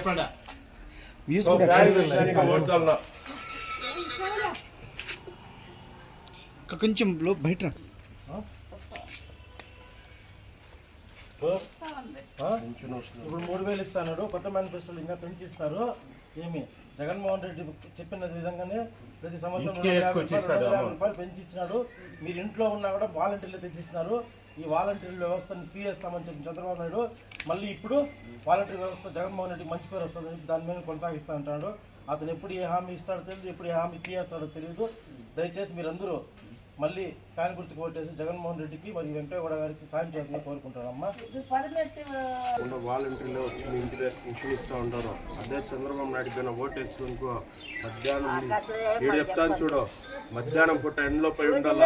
చెప్పండి. వ్యూస్ కూడా కొంచెం లో బయట. ఇప్పుడు మూడు వేలు ఇస్తాడు కొత్త మేనిఫెస్టోలు ఇంకా పెంచిస్తారు. ఏమి? జగన్మోహన్ రెడ్డి చెప్పిన విధంగానే ప్రతి సంవత్సరం. రూపాయలు పెంచి ఇచ్చినాడు మీరు ఇంట్లో ఉన్నా కూడా వాలంటీర్లు తెచ్చిస్తున్నారు ఈ వాలంటీర్ వ్యవస్థను తీయేస్తామని చెప్పి చంద్రబాబు నాయుడు మళ్ళీ ఇప్పుడు వాలంటీర్ వ్యవస్థ జగన్మోహన్ రెడ్డి మంచి పేరు వస్తుంది దాని మీద కొనసాగిస్తా అంటాడు. అతను ఎప్పుడు ఏ హామీ ఇస్తాడో తెలియదు ఎప్పుడు ఏ హామీ తీయేస్తాడో తెలియదు దయచేసి మీరందరూ మళ్ళీ ఫ్యాన్ గుర్తుకు ఓటేసి జగన్మోహన్ రెడ్డికి మరియు వెంకయ్యగౌడ గారికి సాయం చేయాలని కోరుకుంటానమ్మా వాలంటీర్లు వచ్చి మీ ఇంటి దగ్గర పింఛన్ ఇస్తూ ఉంటారు. అదే చంద్రబాబు నాయుడు పైన ఓటేసుకునుకో మధ్యాహ్నం ఏడు చెప్తాను చూడు. మధ్యాహ్నం పూట ఎండలో పోయి ఉండాల?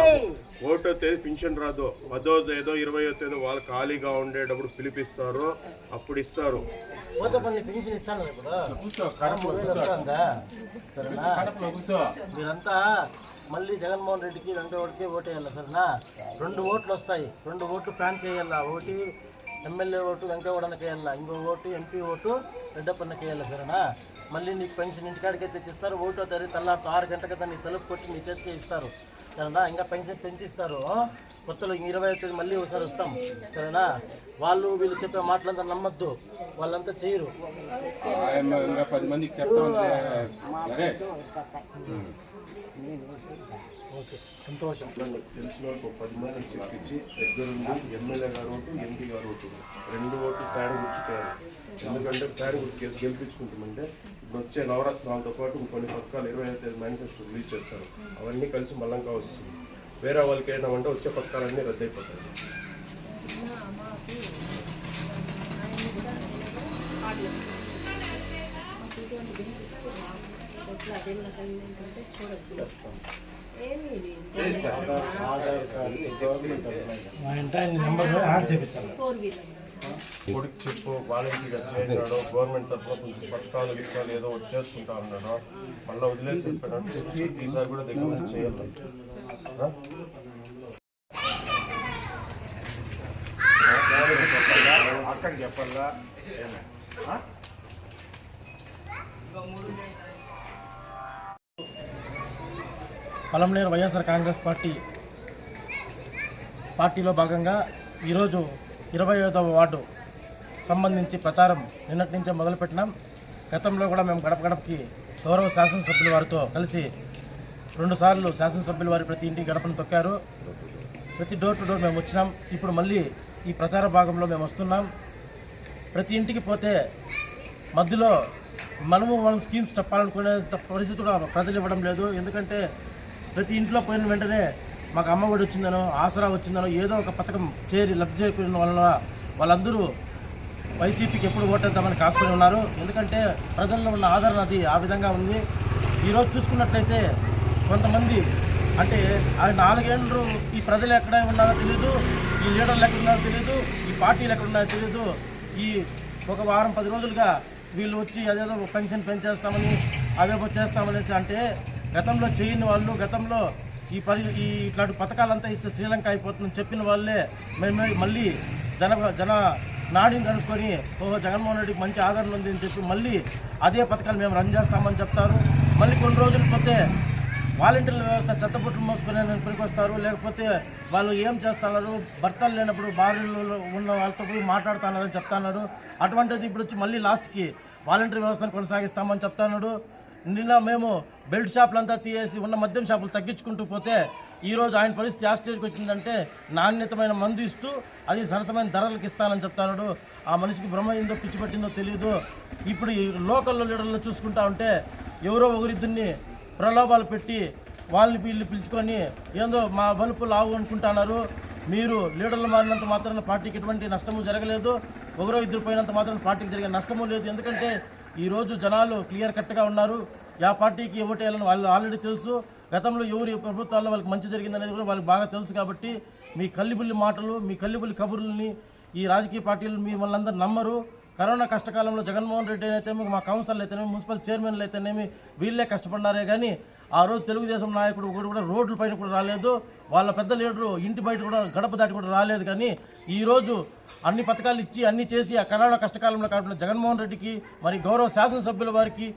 ఓటో తేదీ పింఛన్ రాదు. పదో తేదో ఇరవయో తేదో వాళ్ళు ఖాళీగా ఉండేటప్పుడు పిలిపిస్తారు. అప్పుడు ఇస్తారు. మీరంతా మళ్ళీ జగన్మోహన్ రెడ్డికి వెంకటగౌడకి ఓటు వేయాలి సరేనా రెండు ఓట్లు వస్తాయి. రెండు ఓట్లు ఫ్యాన్కి వేయాలా ఒకటి ఎమ్మెల్యే ఓటు వెంకటగౌడకి వేయాలా ఇంకో ఓటు ఎంపీ ఓటు రెడ్డప్పన్నకి వేయాలి సరేనా మళ్ళీ నీకు పెన్షన్ ఇంటికాడికి తెచ్చిస్తారు ఓటో తరగతి తెల్లారితో ఆరు గంటలకు దాన్ని తలుపు కొట్టి నీ చేతికి ఇస్తారు. సరేనా? ఇంకా పెన్షన్ పెంచిస్తారు? కొత్తలో ఇంక ఇరవై తేదీ మళ్ళీ ఒకసారి వస్తాం. సరేనా? వాళ్ళు వీళ్ళు చెప్పే మాటలంతా నమ్మద్దు. వాళ్ళంతా చేయరు. ఇంకా పది మందికి ఓకే సంతోషం. తెలిసిన వాళ్ళకి ఒక పది మంది చెప్పించి దగ్గరుండి ఎమ్మెల్యే గారు ఓటు ఎంపీ గారు ఓటు. రెండు ఓట్లు పేడ గుర్తుతారు ఎందుకంటే పేడ గుర్తు గెలిపించుకుంటామంటే ఇప్పుడు వచ్చే నవరత్నాలతో పాటు ఇంకొన్ని పథకాలు ఇరవై ఐదు మేనిఫెస్టో రిలీజ్ చేస్తారు. అవన్నీ కలిసి మల్లంగా వస్తుంది. వేరే వాళ్ళకి ఏంటంటే వచ్చే పథకాలన్నీ రద్దయిపోతాయి. కొడుకు చెప్పు వాలంటీర్ చేసినాడు గవర్నమెంట్ తరఫున కొంచెం పథకాలు గిట్టాలు ఏదో వచ్చేసుకుంటా ఉన్నాడు మళ్ళీ వదిలేసి వెళ్ళిపోయినట్టు ఈసారి కూడా దగ్గర చేయాలి. ఆ? అక్కడికి చెప్పాలా? పలంనేరు వైఎస్ఆర్ కాంగ్రెస్ పార్టీ పార్టీలో భాగంగా ఈరోజు ఇరవై ఐదవ వార్డు సంబంధించి ప్రచారం నిన్నటి నుంచే మొదలుపెట్టినాం. గతంలో కూడా మేము గడప గడపకి గౌరవ శాసనసభ్యుల వారితో కలిసి రెండుసార్లు శాసనసభ్యుల వారి ప్రతి ఇంటికి గడపను తొక్కారు. ప్రతి డోర్ టు డోర్ మేము వచ్చినాం. ఇప్పుడు మళ్ళీ ఈ ప్రచార భాగంలో మేము వస్తున్నాం. ప్రతి ఇంటికి పోతే మధ్యలో మనము మనం స్కీమ్స్ చెప్పాలనుకునే పరిస్థితి కూడా ప్రజలు ఇవ్వడం లేదు. ఎందుకంటే ప్రతి ఇంట్లో పోయిన వెంటనే మాకు అమ్మఒడి వచ్చిందనో ఆసరా వచ్చిందనో ఏదో ఒక పథకం చేరి లబ్ధి చేకూరిన వలన వాళ్ళందరూ వైసీపీకి ఎప్పుడు ఓటేద్దామని కాసుకొని ఉన్నారు. ఎందుకంటే ప్రజల్లో ఉన్న ఆదరణ అది ఆ విధంగా ఉంది. ఈరోజు చూసుకున్నట్లయితే కొంతమంది అంటే ఆ నాలుగేళ్ళు ఈ ప్రజలు ఎక్కడ ఉన్నారో తెలియదు ఈ లీడర్లు ఎక్కడ ఉన్నారో తెలియదు ఈ పార్టీలు ఎక్కడ ఉన్నారో తెలియదు ఈ ఒక వారం పది రోజులుగా వీళ్ళు వచ్చి అదేదో పెన్షన్ పెంచేస్తామని అవేవో చేస్తామనేసి అంటే గతంలో చేయని వాళ్ళు గతంలో ఈ పరి ఈ ఇట్లాంటి పథకాలంతా ఇస్తే శ్రీలంక అయిపోతుందని చెప్పిన వాళ్ళే మేము మళ్ళీ జన జన నాడిని కనుక్కొని ఓహో జగన్మోహన్ రెడ్డికి మంచి ఆదరణ ఉంది అని చెప్పి మళ్ళీ అదే పథకాలు మేము రన్ చేస్తామని చెప్తారు. మళ్ళీ కొన్ని రోజులు పోతే వాలంటీర్ల వ్యవస్థ చెత్తపుట్లు మోసుకునే పనికొస్తారు. లేకపోతే వాళ్ళు ఏం చేస్తున్నారు? భర్తలు లేనప్పుడు భార్యలు ఉన్న వాళ్ళతో పోయి మాట్లాడుతున్నారని చెప్తున్నారు. అటువంటిది ఇప్పుడు వచ్చి మళ్ళీ లాస్ట్కి వాలంటీర్ వ్యవస్థను కొనసాగిస్తామని చెప్తున్నాడు నిన్న మేము బెల్ట్ షాపులంతా తీసేసి ఉన్న మద్యం షాపులు తగ్గించుకుంటూ పోతే ఈరోజు ఆయన పరిస్థితి ఆ స్టేజ్కి వచ్చిందంటే నాణ్యతమైన మందు ఇస్తూ అది సరసమైన ధరలకు ఇస్తానని చెప్తాడు ఆ మనిషికి భ్రమ ఏందో పిచ్చి పట్టిందో తెలియదు. ఇప్పుడు ఈ లోకల్లో లీడర్లు చూసుకుంటా ఉంటే ఎవరో ఒకరిద్దరిని ప్రలోభాలు పెట్టి వాళ్ళని వీళ్ళు పిలుచుకొని ఏందో మా బలుపు లావు అనుకుంటున్నారు. మీరు లీడర్లు మారినంత మాత్రాన పార్టీకి ఎటువంటి నష్టము జరగలేదు. ఒకరో ఇద్దరు పోయినంత మాత్రం పార్టీకి జరిగే నష్టము లేదు. ఎందుకంటే ఈరోజు జనాలు క్లియర్ కట్గా ఉన్నారు. ఆ పార్టీకి ఓటేయాలని వాళ్ళు ఆల్రెడీ తెలుసు. గతంలో ఎవరు ప్రభుత్వాల్లో వాళ్ళకి మంచి జరిగిందనేది కూడా వాళ్ళకి బాగా తెలుసు కాబట్టి మీ కల్లిబుల్లి మాటలు మీ కల్లిబుల్లి కబుర్లని ఈ రాజకీయ పార్టీలు మీ వాళ్ళందరూ నమ్మరు. కరోనా కష్టకాలంలో జగన్మోహన్ రెడ్డి అయితేనేమి మా కౌన్సిలర్లు అయితేనేమి మున్సిపల్ చైర్మన్లు అయితేనేమి వీళ్ళే కష్టపడ్డారే కానీ ఆ రోజు తెలుగుదేశం నాయకుడు కూడా రోడ్ల పైన కూడా రాలేదు. వాళ్ళ పెద్ద లీడరు ఇంటి బయట కూడా గడప దాటి కూడా రాలేదు కానీ ఈ రోజు అన్ని పథకాలు ఇచ్చి అన్ని చేసి ఆ కరోనా కష్టకాలంలో కాకుండా జగన్మోహన్ రెడ్డికి మరి గౌరవ శాసనసభ్యుల వారికి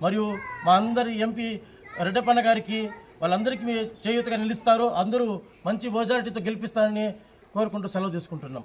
మరియు మా అందరి ఎంపీ రెడ్డప్పన్న గారికి వాళ్ళందరికీ చేయూతగా నిలుస్తారు. అందరూ మంచి మెజారిటీతో గెలిపిస్తారని కోరుకుంటూ సెలవు తీసుకుంటున్నాం.